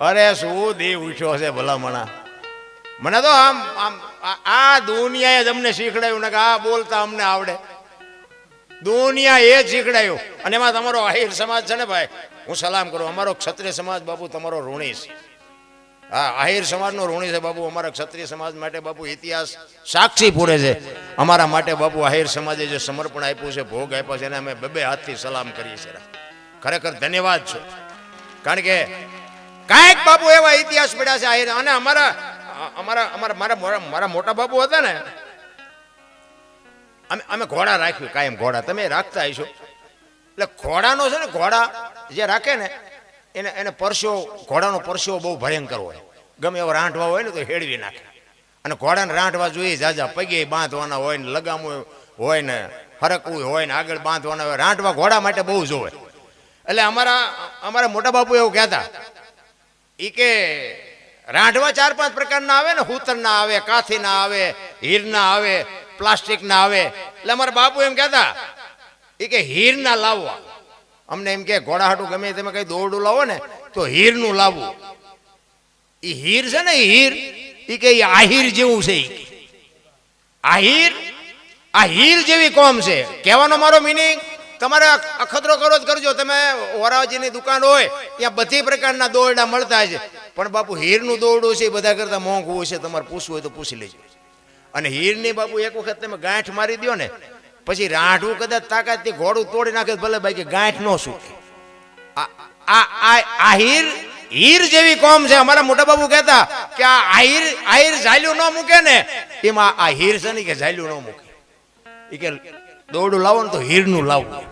અરે શું દેવ ઉઠ્યો છે ભલામણા? મને તો આમ આમ, આ- દુનિયાએ જ અમને શીખડાયું ને કે આ બોલતા અમને આવડે. દુનિયા એ શીખડાયું. અને એમાં તમારો આહિર સમાજ છે ને ભાઈ? હું સલામ કરું. અમારો ક્ષત્રિય સમાજ બાપુ તમારો ઋણી છે. હા, આહિર સમાજનો ઋણી છે બાપુ. અમારા ક્ષત્રિય સમાજ માટે બાપુ ઇતિહાસ સાક્ષી પૂરે છે. અમારા માટે બાપુ આહિર સમાજે જે સમર્પણ આપ્યું છે, ભોગ આપ્યો છે, એને અમે બે બે હાથથી સલામ કરીએ છીએ. ખરેખર ધન્યવાદ છો. કારણ કે કાંઈક બાપુ એવા ઇતિહાસ પડ્યા છે આહિર. અને અમારા અમારા અમારા, મારા મારા મોટા બાપુ હતા ને, અમે અમે ઘોડા રાખ્યું, કાયમ ઘોડા. તમે રાખતા હશો. એટલે ઘોડાનો છે ને, ઘોડા જે રાખે ને, એને એને પરસ્યો ઘોડાનો પરસ્યો બહુ ભયંકર હોય. ગમે એવો રાંઠવા હોય ને, તો હેડવી નાખે. અને ઘોડાને રાંઠવા જોઈએ, જાજા પગે બાંધવાના હોય ને, લગામું હોય ને ફરકવું હોય ને, આગળ બાંધવાના હોય. રાંઠવા ઘોડા માટે બહુ જોવે. એટલે અમારા અમારા મોટા બાપુ એવું કહેતા ઈ કે રાંઠવા ચાર પાંચ પ્રકારના આવે ને હૂતરના આવે કાથીના આવે હીરના આવે પ્લાસ્ટિકના આવે. એટલે અમારા બાપુ એમ કહેતા એ કે હીરના લાવવા. અમને એમ કે, ઘોડા હાટું ગમે તમે કઈ દોરડું લાવો ને, તો હીરનું લાવવું. એ હીર છે ને હીર એ કે આહીર જેવું છે આહીર, આ હીર જેવી કોમ છે. કહેવાનો મારો મિનિંગ તમારે અખતરો કરો જ કરજો. તમે વરાજીની દુકાન હોય, ત્યાં બધી પ્રકારના દોરડા મળતા છે પણ બાપુ, હીરનું દોરડું છે એ બધા કરતા મોંઘું હોય છે તમારે પૂછવું હોય તો પૂછી લેજો. અને હીરની બાપુ, એક વખત તમે ગાંઠ મારી દો ને, પછી રાંઢવું કદાચ તાકાતથી ઘોડું તોડી નાખે ભલે ભાઈ કે ગાંઠ ન સૂકે આ હીર હીર જેવી કોમ છે. અમારા મોટા બાબુ કહેતા કે આ આહીર આહીર ઝાલ્યું ન મૂકે ને. એમાં આ હીર છે ને કે ઝાલ્યું ન મૂકે. એ કે દોરડું લાવો ને તો હીરનું લાવવું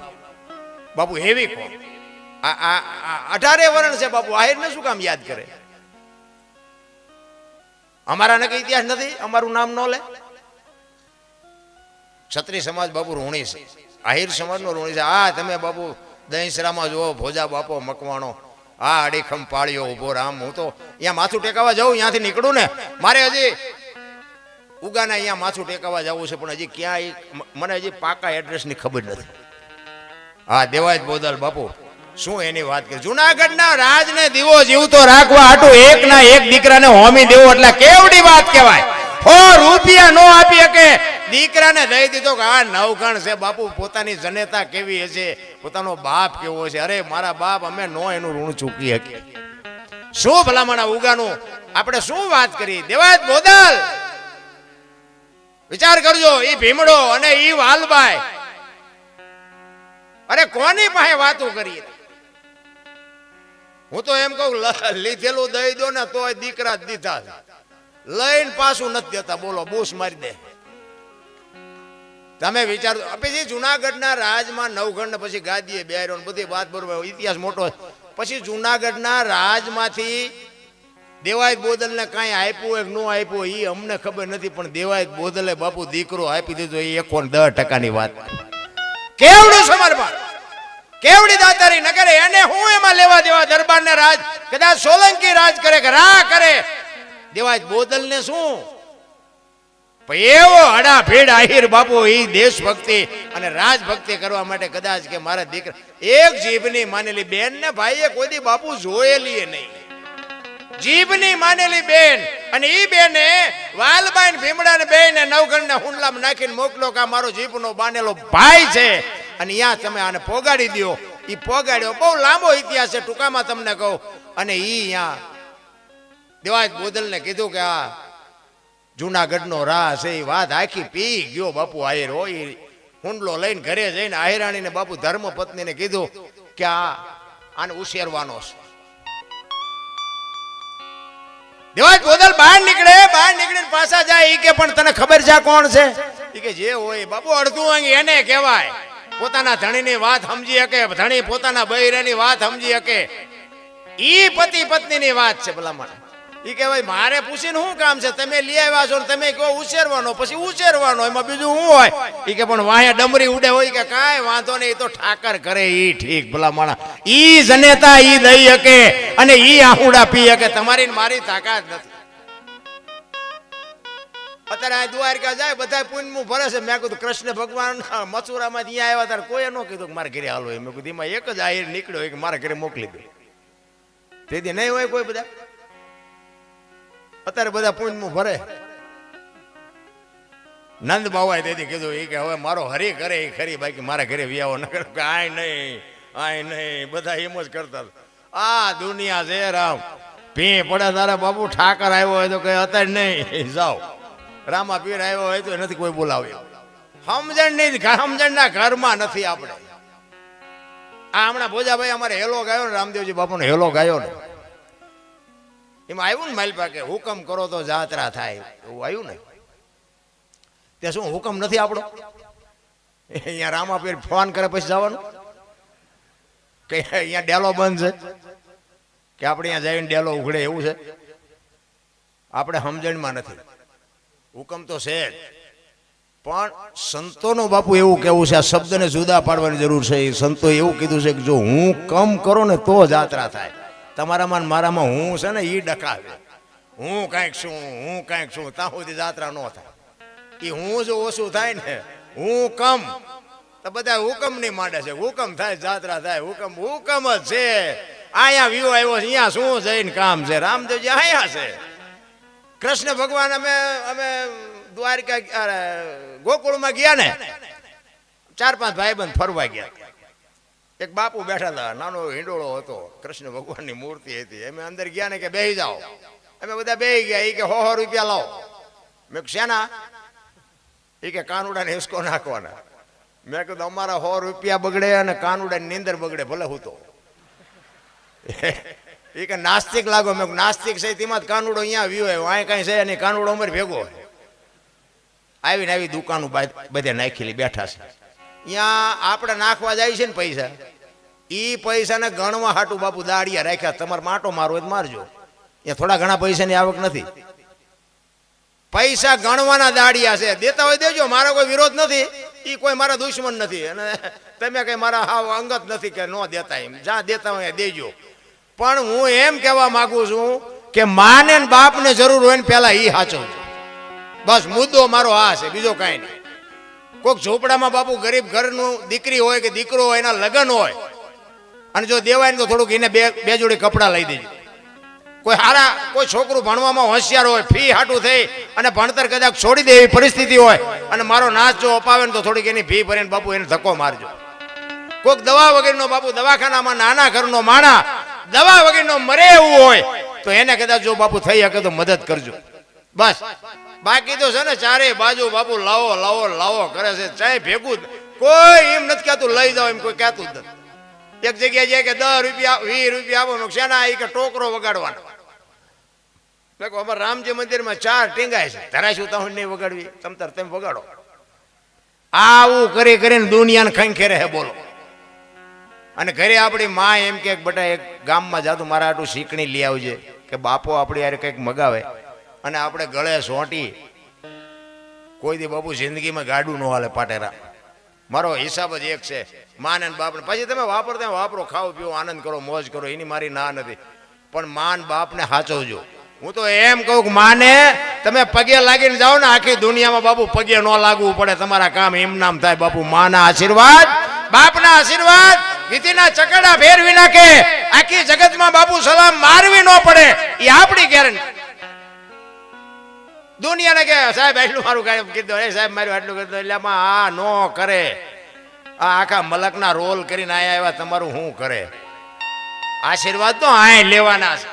બાપુ, હેવી કોણ? અઢારે વર્ણ છે બાપુ આહીરને શું કામ યાદ કરે? અમારા ને ઇતિહાસ નથી, અમારું નામ ન લે. ક્ષત્રિય સમાજ બાપુ ઋણી છે. આહિર સમાજનો ઋણી છે. આ તમે બાપુ, દહીસરામાં જુઓ, ભોજા બાપો મકવાણો. આ અડીખમ પાળ્યો ઊભો રામ, હું તો અહીંયા માથું ટેકાવા જાઉં, ત્યાંથી નીકળું ને. મારે હજી ઉગાના અહીંયા માથું ટેકાવા જવું છે, પણ હજી ક્યાંય મને હજી પાકા એડ્રેસની ખબર નથી. હા દેવાય બોદલ, બાપુ, શું એની વાત કરી? જુનાગઢના રાજને દીવો જીવતો રાખવા હાટુ એક ના એક દીકરાને હોમી દેવો એટલે કેવડી વાત કહેવાય? હો, રૂપિયા નો આપી શકે. દીકરાને દઈ દીધો કે આ નવગણ છે, બાપુ, પોતાની જનેતા કેવી હશે? પોતાનો બાપ કેવો છે? અરે, મારા બાપ, અમે નો એનું ઋણ ચૂકી શકીએ. શું ભલામણા ઉગાનું? આપણે શું વાત કરી? દેવાય બોદલ! વિચાર કરજો એ ભીમડો અને એ વાલબાઈ અરે કોની પાસે વાતો કરી હું તો એમ કહું લીધેલું દઈ દો ને તોય દીકરા દીધા લઈને પાછું નથી દેતા. બોલો, બૂસ મારી દે. તમે વિચાર, પછી જુનાગઢના રાજમાં નવગણ પછી ગાદીએ બેરો બધી વાત બરોબર, ઇતિહાસ મોટો પછી જુનાગઢના રાજમાંથી દેવાયત બોદલને કાંઈ આપ્યું હોય ન આપ્યું એ અમને ખબર નથી, પણ દેવાયત બોદલે બાપુ દીકરો આપી દીધો એ એકો દસ ટકાની વાત. કેવડું સમર્પણ કેવડી દાતારી ન કરે એને હું એમાં લેવા દેવા? દરબારને રાજ, કદાચ સોલંકી રાજ કરે કે રા કરે? દેવાય બોદલને શું? એવો હડા ભીડ આહિર બાપુ એ દેશભક્તિ અને રાજભક્તિ કરવા માટે કદાચ કે મારા દીકરા, એક જીભની માનેલી બેન ને ભાઈએ કોઈ બાપુ જોયેલી નહીં. જીભની માનેલી બેન અને ઈ બેને વાલબાઈન ભીમડા ને બેન નવગણ ને હુંડલામાં નાખીને મોકલો કે મારો જીભનો બાનેલો ભાઈ છે. અને અહીંયા તમે આને પોગાડી દો ઈ પોગાડ્યો બહુ લાંબો ઇતિહાસ છે, ટૂંકામાં તમને કહું. અને ઈ અહીંયા દેવાજ બોદલને કીધું કે આ જુનાગઢનો રાહ છે એ વાત આખી પી ગયો બાપુ આયર હોય. હુંડલો લઈને ઘરે જઈને આયરાણીને બાપુ ધર્મપત્નીને કીધું કે આ આને ઉછેરવાનો છે. દેવાજ બોદલ બહાર નીકળે, બહાર નીકળીને પાછા જાય, ઈ કે, પણ તને ખબર છે કોણ છે? ઈ કે, જે હોય બાપુ, અડધું અંગ એને કહેવાય. પોતાના ધણીની વાત સમજી શકે, ધણી પોતાના બૈરાની વાત સમજી શકે. ઈ પતિ પત્નીની વાત છે ભલામણ. ઈ કે ભાઈ મારે પૂછીને શું કામ છે? તમે લઈ આવ્યા છો તમે કહો ઉછેરવાનો, પછી ઉછેરવાનો, એમાં બીજું શું હોય? ઈ કે, પણ વાયા ડમરી ઉડે હોય કે, કાંઈ વાંધો નહીં, ઈ તો ઠાકર કરે, ઈ ઠીક ભલામણ ઈ જનેતા ઈ દઈ શકે અને ઈ આહુડા પી શકે. તમારી મારી તાકાત નથી. અત્યારે આ દ્વારકા જાય બધા પુણ્યનું ભરે છે. મેં કીધું, કૃષ્ણ ભગવાન મથુરામાં ત્યાં આવ્યા ત્યારે કોઈએ ન કીધું કે મારા ઘરે હાલો. મેં કીધું, એમાં એક જ આહિર નીકળ્યો કે મારા ઘરે મોકલી દે. તેથી નહીં હોય કોઈ બધા? અત્યારે બધા પુણ્યમાં ભરે. નંદ બાવાએ તેથી કીધું એ કે હવે મારો હરી કરે એ ખરી, બાકી મારા ઘરે વ્યાવો ન કરે. કે આય નહીં આય નહીં, બધા એમ જ કરતા આ દુનિયા છે, રામ. ભી પડે તારા બાપુ, ઠાકર આવ્યો હોય તો કઈ અત્યારે નહીં, જાઓ. રામા પીર આવ્યો હોય તો નથી કોઈ બોલાવ્યો સમજણ નહીં, સમજણના ઘરમાં નથી આપણે. આ હમણાં ભોજાભાઈ અમારે હેલો ગાયો ને, રામદેવજી બાપુનો હેલો ગાયો ને. એમાં આવ્યું ને માલપા કે હુકમ કરો તો જાત્રા થાય. એવું આવ્યું ને. તે શું, હુકમ નથી આપણો? અહીંયા રામાપીર ફોન કરે પછી જવાનું. કે અહીંયા ડેલો બંધ છે. કે આપણે અહીંયા જઈને ડેલો ઉઘડે, એવું છે. આપણે સમજણમાં નથી. હુકમ તો છે પણ સંતોનો બાપુ એવું કેવું છે, આ શબ્દને જુદા પાડવાની જરૂર છે. એ સંતો એવું કીધું છે કે જો હું કમ કરો ને તો જાત્રા થાય. તમારામાં મારામાં હું છે ને એ ડકાવે. હું કાંઈક છું, હું કાંઈક છું, ત્યાં સુધી જાત્રા ન થાય. એ હું જો ઓછું થાય ને હું કમ તો બધા હુકમ નહીં માંડે છે. હુકમ થાય, જાત્રા થાય, હુકમ હુકમ જ છે. અહીંયા વ્યૂ આવ્યો છે, અહીંયા શું જઈને કામ છે? રામદેવજી અહીંયા છે. કૃષ્ણ ભગવાન અમે અમે દ્વારકા ગોકુળમાં ગયા ને. ચાર પાંચ ભાઈબંધ ફરવા ગયા. એક બાપુ બેઠા હતા, નાનો હિંડોળો હતો, કૃષ્ણ ભગવાનની મૂર્તિ હતી. અમે અંદર ગયા ને કે બે જાઓ. અમે બધા બે ગયા એ કે, હો હો, રૂપિયા લાવો. મેં શેના? એ કે, કાનુડાને હિસકો નાખવાના. મેં કીધું, અમારા સો રૂપિયા બગડે અને કાનુડાની નીંદર બગડે, ભલે હું તો. એ કે, નાસ્તિક લાગો. મેં નાસ્તિક છે તેમાં જ કાનુડો અહીંયા આવ્યો હોય અહીં કાંઈ છે નહીં, કાનુડો અમારે ભેગો આવીને આવી દુકાનો બધે નાખેલી, બેઠા છે. અહીંયા આપણે નાખવા જાય છે ને પૈસા. ઈ પૈસાને ગણવા હાટું બાપુ દાડિયા રાખ્યા. તમારે માટો મારો હોય મારજો. એ થોડા ઘણા પૈસાની આવક નથી. પૈસા ગણવાના દાડિયા છે. દેતા હોય દેજો. મારો કોઈ વિરોધ નથી. એ કોઈ મારા દુશ્મન નથી. અને તમે કઈ મારા હાવ અંગત નથી કે ન દેતા એમ. જ્યાં દેતા હોય દેજો. પણ હું એમ કહેવા માંગુ છું કે માને ને બાપને જરૂર હોય ને પેલા ઈ સાચવજો બસ મુદ્દો મારો આ છે. બીજો કાંઈ નહીં. કોઈક ઝૂંપડામાં બાપુ ગરીબ ઘરનું દીકરી હોય કે દીકરો હોય, એના લગ્ન હોય અને જો દેવાય ને તો થોડુંક એને બે બે જોડી કપડાં લઈ દેજો. કોઈ હારા, કોઈ છોકરું ભણવામાં હોશિયાર હોય, ફી હાટું થઈ અને ભણતર કદાચ છોડી દે એવી પરિસ્થિતિ હોય અને મારો નાશ જો અપાવે ને તો થોડીક એની ફી ભરીને બાપુ એને ધક્કો મારજો. કોઈક દવા વગરનો બાપુ દવાખાનામાં નાના ઘરનો માણા દવા વગરનો મરે એવું હોય તો એને કદાચ જો બાપુ થઈ શકે તો મદદ કરજો. બસ. બાકી તો છે ને ચારે બાજુ બાપુ લાવો લાવો લાવો કરે છે, ચાય ભેગું. કોઈ એમ નથી કહેતું, લઈ જાઓ એમ કોઈ કહેતું જ નથી. એક જગ્યાએ જાય કે દસ રૂપિયા વીસ રૂપિયા આપો મેં કીધું, શેના એ કે ટોકરો વગાડવાનો. મેં કહું અમારે રામજી મંદિરમાં ચાર ટીંગાય છે. ધરાશું તમે નહીં વગાડવી? તમ તાર તેમ વગાડો. આવું કરી કરીને દુનિયાને ખંખેરે હે બોલો. અને ઘરે આપણી માં એમ કે બટા એક ગામમાં જાતું મારા આટલું શીકણી લઈ આવજે. કે બાપો આપણી યારે કંઈક મગાવે. અને આપણે ગળે સોંટી. કોઈ દી બાપુ જિંદગીમાં ગાડું ન હાલે પાટેરા. મારો હિસાબ જ એક છે. માન બાપને. પછી તમે વાપરતા વાપરો, ખાઓ, પીઓ, આનંદ કરો, મોજ કરો, એની મારી ના નથી. પણ માન બાપને સાચવજો. હું તો એમ કહું માને, તમે પગે લાગીને જાઓ ને આખી દુનિયામાં બાપુ પગે ન લાગવું પડે, તમારા કામ એમ નામ થાય. બાપુ માના આશીર્વાદ, બાપના આશીર્વાદ, વિધિના ચકડા ફેરવી નાખે. આખી જગતમાં બાપુ સલામ મારવી ન પડે. એ આપણી ગેરંટી દુનિયાને કે, સાહેબ એટલું મારું કીધું. એ સાહેબ, મારું આટલું કીધું. એટલે આ ન કરે. આ આખા મલકના રોલ કરીને આયા આવ્યા તમારું શું કરે? આશીર્વાદ તો આય લેવાના છે.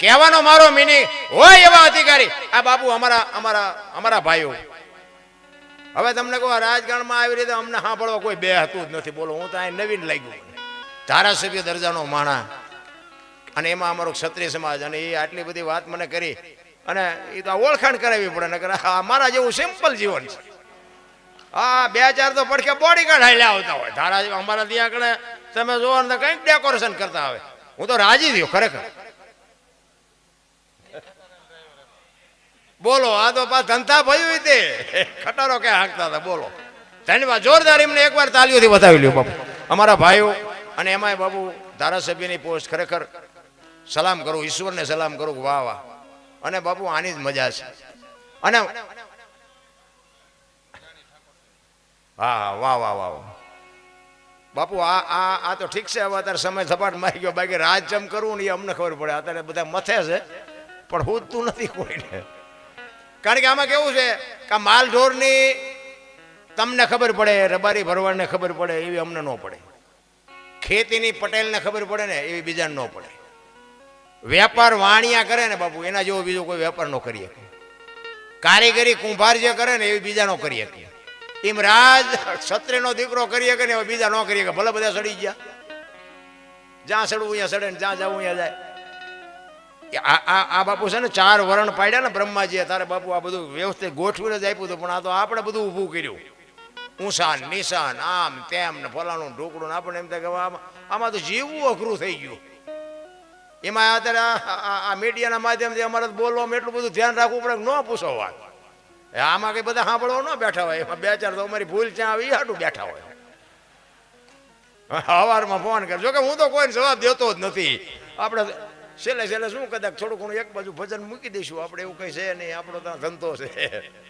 કહેવાનો મારો મિનિંગ હોય એવા અધિકારી, આ બાપુ અમારા અમારા અમારા ભાઈઓ. હવે તમને કહો રાજકારણમાં આવી રીતે અમને સાંભળવા કોઈ બે હતું જ નથી. બોલો, હું તો અહીં નવીન લાગ્યું. ધારાસભ્ય દરજાનો માણા. અને એમાં અમારો ક્ષત્રિય સમાજ, અને એ આટલી બધી વાત મને કરી. અને એ તો ઓળખાણ કરાવવી પડે, નકર આ મારા જેવું સિમ્પલ જીવન છે. હા, બે ચાર તો પડખે બોડી ગાર્ડ હાલ્યા આવતા હોય. ધારા અમારા ત્યાં આગળ તમે જોવો ને કંઈક ડેકોરેશન કરતા આવે. હું તો રાજી થયો ખરેખર. બોલો, આ તો પા ધંધા ભયું તે. ખટારો કે હાંકતા હતા, બોલો. ધન્યવાદ. જોરદાર એમને એકવાર તાલીઓથી બતાવી લ્યો, બાપુ. અમારા ભાઈઓ અને એમાંય બાબુ ધારાસભ્યની પોસ્ટ ખરેખર સલામ કરું, ઈશ્વરને સલામ કરું વાહ વાહ. અને બાપુ આની જ મજા છે. અને હા વાહ વાહ વાહ. બાપુ, આ આ આ તો ઠીક છે, હવે અત્યારે સમય સપાટ મારી ગયો. બાકી રાજ ચમ કરવું ને એ અમને ખબર પડે. અત્યારે બધા મથે છે, પણ હોતું નથી કોઈને. કારણ કે આમાં કેવું છે કે માલ ઢોરની તમને ખબર પડે, રબારી ભરવાડને ખબર પડે, એવી અમને ન પડે. ખેતીની પટેલને ખબર પડે ને, એવી બીજાને ન પડે. વેપાર વાણિયા કરે ને બાપુ, એના જેવો બીજો કોઈ વેપાર ન કરી શકે. કારીગરી કુંભાર જે કરે ને, એવી બીજા ન કરી શકે. એમ રાજ ક્ષત્રિયનો દીકરો કરીએ કે ને બીજા ન કરીએ કે ભલે બધા સડી ગયા. જ્યાં સડવું, અહીંયા સડે ને જ્યાં જવું, અહીંયા જાય. આ બાપુ છે ને ચાર વરણ પાડ્યા ને બ્રહ્માજીએ, તારે બાપુ આ બધું વ્યવસ્થિત ગોઠવીને જ આપ્યું હતું, પણ આ તો આપણે બધું ઊભું કર્યું. ઊંસાન નિશાન આમ, તેમ ને ફલાણું ઢોકળું ને આપણને એમ થાય કે આમાં તો જીવવું અઘરું થઈ ગયું. એમાં અત્યારે આ- મીડિયાના માધ્યમથી અમારે બોલવામાં એટલું બધું ધ્યાન રાખવું પડે ન પૂછો વાત. આમાં કઈ બધા સાંભળવા ન બેઠા હોય. એમાં બે ચાર તો અમારી ભૂલ ત્યાં આવી હાટું બેઠા હોય. સવારમાં ફોન કરજો. કે હું તો કોઈને જવાબ દેતો જ નથી. આપણે છેલ્લે છેલ્લે શું કદાચ થોડું ઘણું એક બાજુ ભજન મૂકી દઈશું. આપણે એવું કઈ છે નહીં. આપણો ત્યાં ધંધો છે.